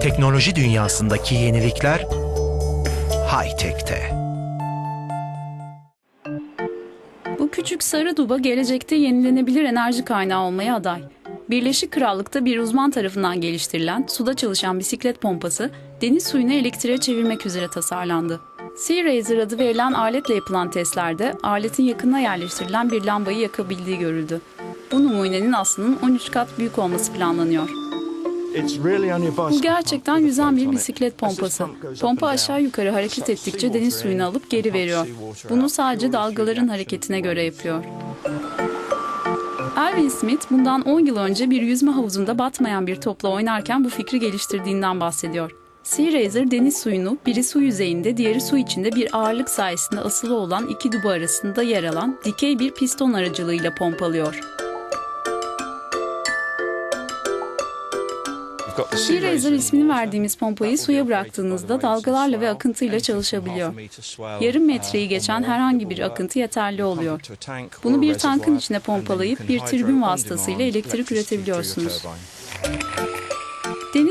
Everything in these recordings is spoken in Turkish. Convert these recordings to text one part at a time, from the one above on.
Teknoloji dünyasındaki yenilikler high-tech'te. Bu küçük sarı duba gelecekte yenilenebilir enerji kaynağı olmaya aday. Birleşik Krallık'ta bir uzman tarafından geliştirilen suda çalışan bisiklet pompası deniz suyunu elektriğe çevirmek üzere tasarlandı. Sea Razer adı verilen aletle yapılan testlerde aletin yakınına yerleştirilen bir lambayı yakabildiği görüldü. Bu numunenin aslının 13 kat büyük olması planlanıyor. Gerçekten yüzen bir bisiklet pompası. Pompa aşağı yukarı hareket ettikçe deniz suyunu alıp geri veriyor. Bunu sadece dalgaların hareketine göre yapıyor. Erwin Smith bundan 10 yıl önce bir yüzme havuzunda batmayan bir topla oynarken bu fikri geliştirdiğinden bahsediyor. Sea Razer deniz suyunu biri su yüzeyinde diğeri su içinde bir ağırlık sayesinde asılı olan iki duba arasında yer alan dikey bir piston aracılığıyla pompalıyor. Sea Razer ismini verdiğimiz pompayı suya bıraktığınızda dalgalarla ve akıntıyla çalışabiliyor. Yarım metreyi geçen herhangi bir akıntı yeterli oluyor. Bunu bir tankın içine pompalayıp bir tribün vasıtasıyla elektrik üretebiliyorsunuz.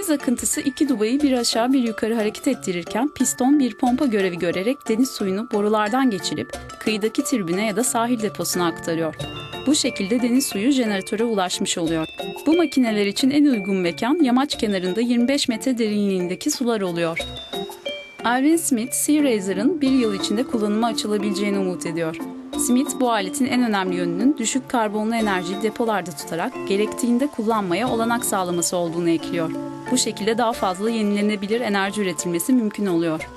Akıntısı iki dubayı bir aşağı bir yukarı hareket ettirirken piston bir pompa görevi görerek deniz suyunu borulardan geçirip kıyıdaki tribüne ya da sahil deposuna aktarıyor. Bu şekilde deniz suyu jeneratöre ulaşmış oluyor. Bu makineler için en uygun mekan yamaç kenarında 25 metre derinliğindeki sular oluyor. Erwin Smith, Sea Razer'ın bir yıl içinde kullanıma açılabileceğini umut ediyor. Smith bu aletin en önemli yönünün düşük karbonlu enerjiyi depolarda tutarak gerektiğinde kullanmaya olanak sağlaması olduğunu ekliyor. Bu şekilde daha fazla yenilenebilir enerji üretilmesi mümkün oluyor.